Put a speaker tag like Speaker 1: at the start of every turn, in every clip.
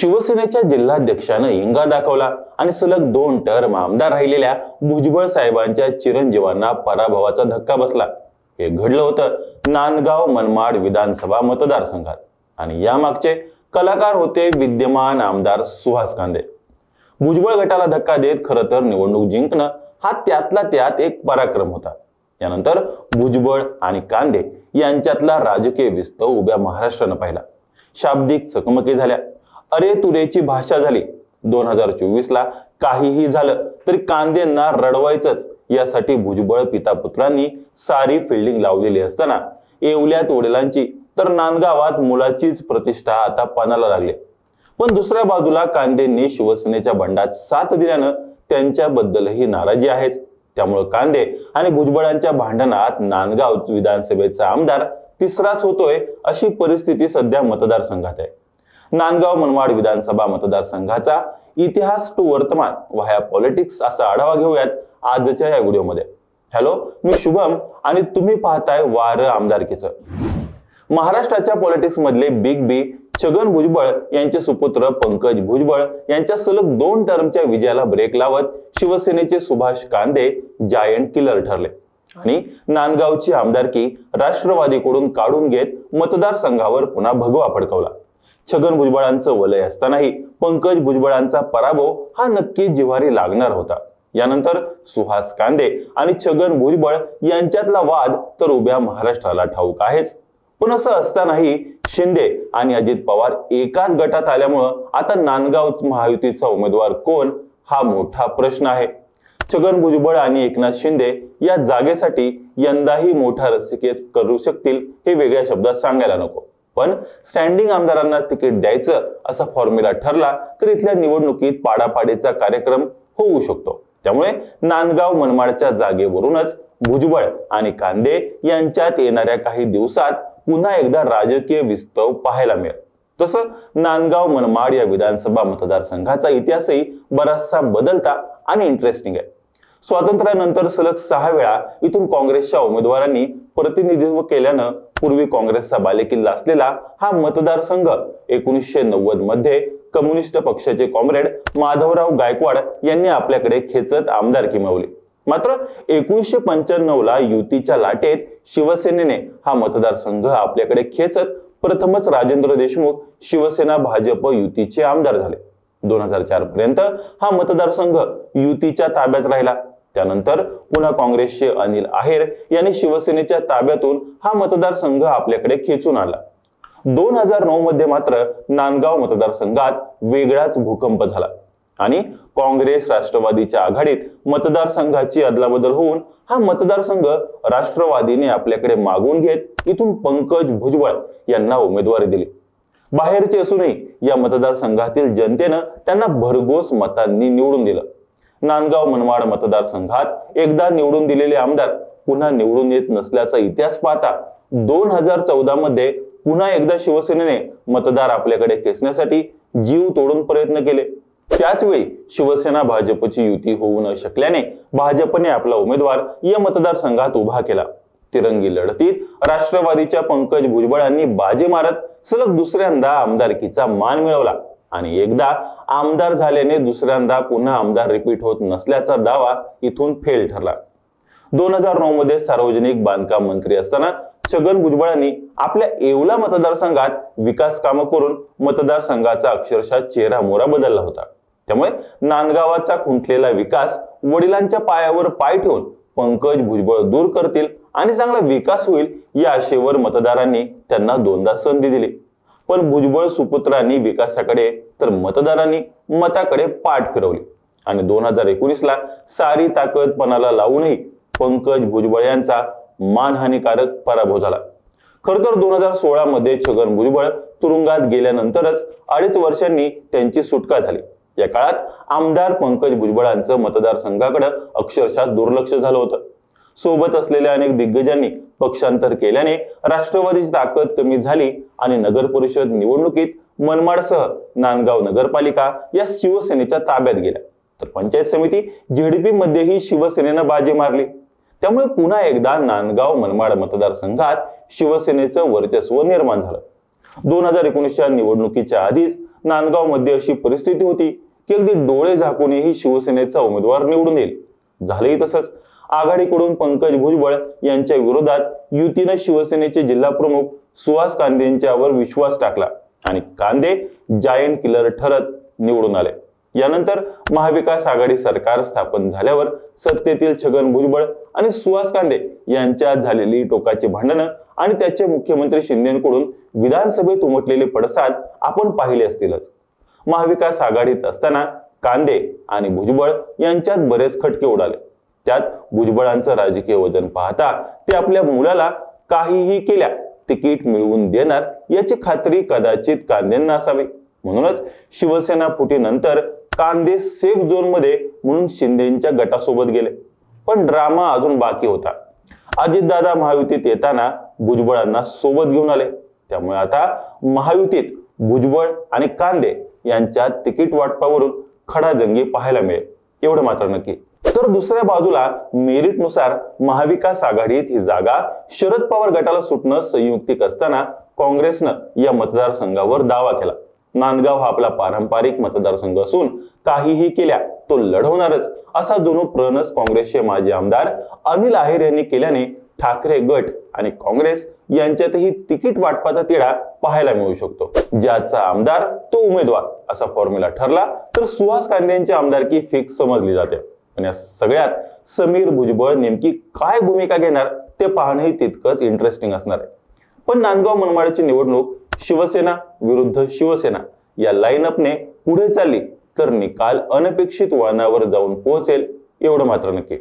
Speaker 1: शिवसेनेच्या जिल्हाध्यक्षानं हिंगा दाखवला आणि सलग दोन टर्म आमदार राहिलेल्या भुजबळ साहेबांच्या चिरंजीवांना पराभवाचा धक्का बसला. हे घडलं होतं नांदगाव मनमाड विधानसभा मतदारसंघात. आणि यामागचे कलाकार होते विद्यमान आमदार सुहास कांदे. भुजबळ गटाला धक्का देत खरं तर निवडणूक जिंकणं हा त्यातला त्यात एक पराक्रम होता. यानंतर भुजबळ आणि कांदे यांच्यातला राजकीय विस्तव उभ्या महाराष्ट्रानं पाहिला. शाब्दिक चकमकी झाल्या. अरे तुरेची भाषा झाली. दोन हजार चोवीस ला काहीही झालं तरी कांदेंना रडवायचंच. यासाठी भुजबळ पिता पुत्रांनी सारी फिल्डिंग लावलेली असताना येवल्यात वडिलांची तर नांदगावात मुलाचीच प्रतिष्ठा आता पानाला लागली. पण दुसऱ्या बाजूला कांदेंनी शिवसेनेच्या बंडात साथ दिल्यानं त्यांच्याबद्दलही नाराजी आहेच. त्यामुळे कांदे आणि भुजबळांच्या भांडणात नांदगाव विधानसभेचा आमदार तिसराच होतोय अशी परिस्थिती सध्या मतदारसंघात आहे. नांदगाव मनमाड विधानसभा मतदारसंघाचा इतिहास टू वर्तमान व्हाया पॉलिटिक्स असा आढावा घेऊयात आजच्या या व्हिडिओमध्ये. हॅलो मी शुभम आणि तुम्ही पाहताय वार आमदारकीचं. महाराष्ट्राच्या पॉलिटिक्स मधले बिग बी छगन भुजबळ यांचे सुपुत्र पंकज भुजबळ यांच्या सलग दोन टर्मच्या विजयाला ब्रेक लावत शिवसेनेचे सुभाष कांदे जायंट किलर ठरले. आणि नांदगावची आमदारकी राष्ट्रवादीकडून काढून घेत मतदारसंघावर पुन्हा भगवा फडकवला. छगन भुजबळांचं वलय असतानाही पंकज भुजबळांचा पराभव हा नक्की जिव्हारी लागणार होता. यानंतर सुहास कांदे आणि छगन भुजबळ यांच्यातला वाद तर उभ्या महाराष्ट्राला ठाऊक आहेच. पण असं असतानाही शिंदे आणि अजित पवार एकाच गटात आल्यामुळं आता नांदगाव महायुतीचा उमेदवार कोण हा मोठा प्रश्न आहे. छगन भुजबळ आणि एकनाथ शिंदे या जागेसाठी यंदाही मोठा रसिकेत करू शकतील हे वेगळ्या शब्दात सांगायला नको. पण स्टँडिंग आमदारांना तिकीट द्यायचं असा फॉर्म्युला ठरला तर इथल्या निवडणुकीत पाडापाडीचा कार्यक्रम होऊ शकतो. त्यामुळे नांदगाव मनमाडच्या जागेवरूनच भुजबळ आणि कांदे यांच्यात येणाऱ्या काही दिवसात पुन्हा एकदा राजकीय विस्तव पाहायला मिळेल. तसं नांदगाव मनमाड या विधानसभा मतदारसंघाचा इतिहासही बराचसा बदलता आणि इंटरेस्टिंग आहे. स्वातंत्र्यानंतर सलग सहा वेळा इथून काँग्रेसच्या उमेदवारांनी प्रतिनिधित्व केल्यानं पूर्वी काँग्रेसचा बालेकिल्ला असलेला हा मतदारसंघ एकोणीसशे नव्वदमध्ये कम्युनिस्ट पक्षाचे कॉम्रेड माधवराव गायकवाड यांनी आपल्याकडे खेचत आमदारकी मिळवली मात्र एकोणीसशे पंच्याण्णव ला युतीच्या लाटेत शिवसेनेने हा मतदारसंघ आपल्याकडे खेचत प्रथमच राजेंद्र देशमुख शिवसेना भाजप युतीचे आमदार झाले. दोन हजार चार पर्यंत हा मतदारसंघ युतीच्या ताब्यात राहिला. त्यानंतर पुन्हा काँग्रेसचे अनिल आहेर यांनी शिवसेनेच्या ताब्यातून हा मतदारसंघ आपल्याकडे खेचून आला दोन हजार नऊ मध्ये मात्र नांदगाव मतदारसंघात वेगळाच भूकंप झाला आणि काँग्रेस राष्ट्रवादीच्या आघाडीत मतदारसंघाची अदलाबदल होऊन हा मतदारसंघ राष्ट्रवादीने आपल्याकडे मागून घेत इथून पंकज भुजबळ यांना उमेदवारी दिली. बाहेरचे असूनही या मतदारसंघातील जनतेनं त्यांना भरघोस मतांनी निवडून दिलं. नांदगाव मनमाड मतदारसंघात एकदा निवडून दिलेले आमदार पुन्हा निवडून येत नसल्याचा इतिहास पाहता दोन हजार चौदा मध्ये पुन्हा एकदा शिवसेनेने मतदार आपल्याकडे खेचण्यासाठी जीव तोडून प्रयत्न केले. त्याच वेळी शिवसेना भाजपची युती होऊ न शकल्याने भाजपने आपला उमेदवार या मतदारसंघात उभा केला. तिरंगी लढतीत राष्ट्रवादीच्या पंकज भुजबळांनी बाजी मारत सलग दुसऱ्यांदा आमदारकीचा मान मिळवला. आणि एकदा आमदार झाल्याने दुसऱ्यांदा पुन्हा आमदार रिपीट होत नसल्याचा दावा इथून फेल ठरला. दोन हजार नऊ मध्ये सार्वजनिक बांधकाम मंत्री असताना छगन भुजबळांनी आपल्या येवला मतदारसंघात विकास कामं करून मतदारसंघाचा अक्षरशः चेहरा मोरा बदलला होता. त्यामुळे नांदगावाचा खुंटलेला विकास वडिलांच्या पायावर पाय ठेवून पंकज भुजबळ दूर करतील आणि चांगला विकास होईल या आशेवर मतदारांनी त्यांना दोनदा संधी दिली. पण भुजबळ सुपुत्रांनी विकासाकडे तर मतदारांनी मताकडे पाठ फिरवली. आणि दोन हजार एकोणीस ला सारी ताकद पणाला लावूनही पंकज भुजबळ यांचा मानहानिकारक पराभव झाला. खर तर दोन हजार सोळा मध्ये छगन भुजबळ तुरुंगात गेल्यानंतरच अडीच वर्षांनी त्यांची सुटका झाली. या काळात आमदार पंकज भुजबळांचं मतदारसंघाकडे अक्षरशः दुर्लक्ष झालं होतं. सोबत असलेल्या अनेक दिग्गजांनी पक्षांतर केल्याने राष्ट्रवादीची ताकद कमी झाली आणि नगर परिषद निवडणुकीत मनमाडसह नांदगाव नगरपालिका या शिवसेनेच्या ताब्यात गेल्या. तर पंचायत समिती झेडपी मध्येही शिवसेनेनं बाजी मारली. त्यामुळे पुन्हा एकदा नांदगाव मनमाड मतदारसंघात शिवसेनेचं वर्चस्व निर्माण झालं. दोन हजार एकोणीसच्या निवडणुकीच्या आधीच नांदगावमध्ये अशी परिस्थिती होती. की अगदी डोळे झाकूनही शिवसेनेचा उमेदवार निवडून येईल. झालंही तसंच. आघाडीकडून पंकज भुजबळ यांच्या विरोधात युतीनं शिवसेनेचे जिल्हा प्रमुख सुहास कांदे यांच्यावर विश्वास टाकला आणि कांदे जायंट किलर ठरत निवडून आले. यानंतर महाविकास आघाडी सरकार स्थापन झाल्यावर सत्तेतील छगन भुजबळ आणि सुहास कांदे यांच्यात झालेली टोकाची भांडणं आणि त्याचे मुख्यमंत्री शिंदेकडून विधानसभेत उमटलेले पडसाद आपण पाहिले असतीलच. महाविकास आघाडीत असताना कांदे आणि भुजबळ यांच्यात बरेच खटके उडाले. त्यात भुजबळांचं राजकीय वजन पाहता ते आपल्या मुलाला काहीही केल्या तिकीट मिळवून देणार याची खात्री कदाचित कांदेंना असावी म्हणूनच शिवसेना फुटीनंतर कांदे सेफ झोनमध्ये म्हणून शिंदेच्या गटासोबत गेले. पण ड्रामा अजून बाकी होता. अजितदादा महायुतीत येताना भुजबळांना सोबत घेऊन आले. त्यामुळे आता महायुतीत भुजबळ आणि कांदे यांच्यात तिकीट वाटपावरून खडाजंगी पाहायला मिळेल. एवढं मात्र नक्की. तर दुसऱ्या बाजूला मेरिटनुसार महाविकास आघाडीत ही जागा शरद पवार गटाला सुटणं संयुक्तिक असताना काँग्रेसनं या मतदारसंघावर दावा केला. नांदगाव हा आपला पारंपरिक मतदारसंघ असून काहीही केल्या तो लढवणारच असा जुनो प्रणस काँग्रेसचे माजी आमदार अनिल आहेर यांनी केल्याने ठाकरे गट आणि काँग्रेस यांच्यातही तिकीट वाटपाचा तिढा पाहायला मिळू शकतो. ज्याचा आमदार तो उमेदवार असा फॉर्म्युला ठरला तर सुहास कांद्यांची आमदारकी फिक्स समजली जाते. पण या सगळ्यात समीर भुजबळ नेमकी काय भूमिका घेणार ते पाहणंही तितकंच इंटरेस्टिंग असणार आहे. पण नांदगाव मनमाडची निवडणूक शिवसेना विरुद्ध शिवसेना या लाईनअपने पुढे चालली तर निकाल अनपेक्षित वळणावर जाऊन पोहोचेल एवढं मात्र नक्की.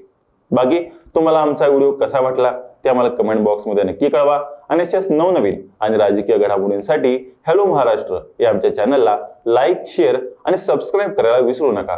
Speaker 1: बाकी तुम्हाला आमचा व्हिडिओ कसा वाटला ते आम्हाला कमेंट बॉक्समध्ये नक्की कळवा. आणि अशाच नवनवीन आणि राजकीय घडामोडींसाठी हॅलो महाराष्ट्र या आमच्या चॅनलला लाईक शेअर आणि सबस्क्राईब करायला विसरू नका.